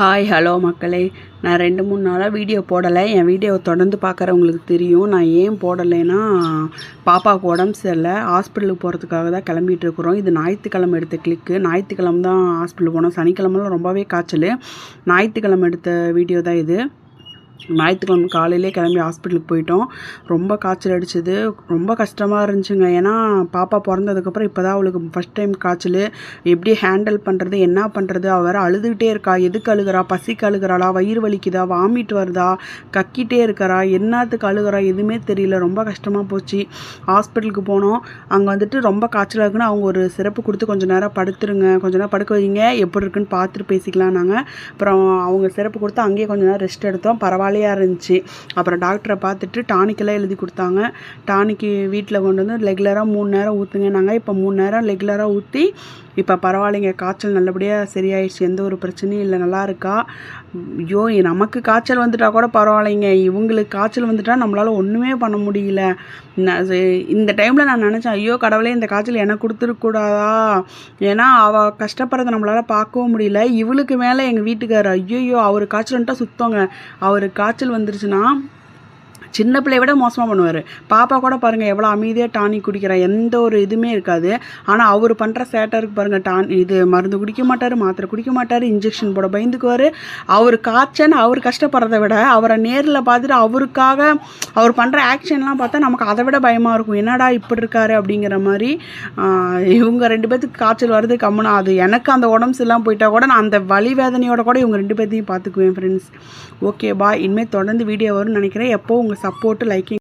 Hi hello மக்களே. நான் ரெண்டு மூணு நாளாக வீடியோ போடலை. என் வீடியோவை தொடர்ந்து பார்க்குறவங்களுக்கு தெரியும். நான் ஏன் போடலைன்னா பாப்பாவுக்கு உடம்பு சரியில்லை. ஹாஸ்பிட்டலுக்கு போகிறதுக்காக தான் கிளம்பிட்டு இருக்கிறோம். இது ஞாயிற்றுக்கிழமை எடுத்த கிளிக்கு ஞாயிற்றுக்கிழமை தான் ஹாஸ்பிட்டல் போனோம். சனிக்கிழமெல்லாம் ரொம்பவே காய்ச்சல். ஞாயிற்றுக்கிழமை எடுத்த வீடியோ தான் இது. ஞாயிற்றுக்கிழமை காலையிலே கிளம்பி ஹாஸ்பிட்டலுக்கு போயிட்டோம். ரொம்ப காய்ச்சல் அடிச்சது. ரொம்ப கஷ்டமாக இருந்துச்சுங்க. ஏன்னா பாப்பா பிறந்ததுக்கப்புறம் இப்போ தான் அவளுக்கு ஃபஸ்ட் டைம் காய்ச்சல். எப்படி ஹேண்டில் பண்ணுறது என்ன பண்ணுறது அவள் வேறு அழுதுகிட்டே இருக்கா. எதுக்கு அழுகிறா? பசிக்கு அழுகிறாளா? வயிறு வலிக்குதா? வாமிட் வருதா? கக்கிட்டே இருக்கிறா? என்னத்துக்கு அழுகிறா? எதுவுமே தெரியல. ரொம்ப கஷ்டமாக போச்சு. ஹாஸ்பிட்டலுக்கு போனோம். அங்கே வந்துட்டு ரொம்ப காய்ச்சலாக இருக்குன்னு அவங்க ஒரு சிறப்பு கொடுத்து கொஞ்சம் நேரம் படுத்துருங்க. கொஞ்ச நேரம் படுக்க வைங்க. எப்படி இருக்குன்னு பார்த்துட்டு பேசிக்கலாம் நாங்கள் அப்புறம் அவங்க சிறப்பு கொடுத்து அங்கேயே கொஞ்சம் நேரம் ரெஸ்ட் எடுத்தோம். பரவாயில்ல. பரவாயில்லையா இருந்துச்சு. அப்புறம் டாக்டரை பார்த்துட்டு டானிக்கெல்லாம் எழுதி கொடுத்தாங்க. டானிக்கு வீட்டில் கொண்டு வந்து ரெகுலராக மூணு நேரம் ஊற்றுங்க நாங்கள் இப்போ மூணு நேரம் ரெகுலராக ஊற்றி இப்போ பரவாயில்லைங்க காய்ச்சல் நல்லபடியாக சரியாயிடுச்சு எந்த ஒரு பிரச்சனையும் இல்லை நல்லா இருக்கா? ஐயோ நமக்கு காய்ச்சல் வந்துட்டா கூட பரவாயில்லைங்க இவங்களுக்கு காய்ச்சல் வந்துட்டா நம்மளால் ஒன்றுமே பண்ண முடியல. இந்த டைமில் நான் நினச்சேன் ஐயோ கடவுளே இந்த காய்ச்சல் எனக்கு கொடுத்துருக்கூடாதா ஏன்னா அவள் கஷ்டப்படுறதை நம்மளால் பார்க்கவும் முடியல. இவளுக்கு மேலே எங்கள் வீட்டுக்காரர் ஐயோ அவர் காய்ச்சல் வந்துட்டா சுத்தங்க. காய்ச்சல் வந்துருச்சுன்னா சின்ன பிள்ளைய விட மோசமாக பண்ணுவார். பாப்பா கூட பாருங்கள் எவ்வளோ அமைதியாக டானிக் குடிக்கிறா எந்த ஒரு இதுவுமே இருக்காது. ஆனால் அவர் பண்ணுற சேட்டருக்கு பாருங்கள் டான் இது மருந்து குடிக்க மாட்டார் மாத்திரை குடிக்க மாட்டார் இன்ஜெக்ஷன் போட பயந்துக்குவார். அவர் காய்ச்சன்னு அவர் கஷ்டப்படுறத விட அவரை நேரில் பார்த்துட்டு அவருக்காக அவர் பண்ணுற ஆக்ஷன்லாம் பார்த்தா நமக்கு அதை விட பயமாக இருக்கும். என்னடா இப்படி இருக்காரு அப்படிங்கிற மாதிரி இவங்க ரெண்டு பேர்த்துக்கு காய்ச்சல் வருது கம்முனா அது எனக்கு அந்த உடம்பு சரியில்லாம போயிட்டா கூட நான் அந்த வலி வேதனையோட கூட இவங்க ரெண்டு பேர்த்தையும் பார்த்துக்குவேன் ஃப்ரெண்ட்ஸ் ஓகே பா இனிமேல் தொடர்ந்து வீடியோ வரும்னு நினைக்கிறேன். எப்போ உங்கள் സപ്പോർട്ട് ലൈക്കിങ്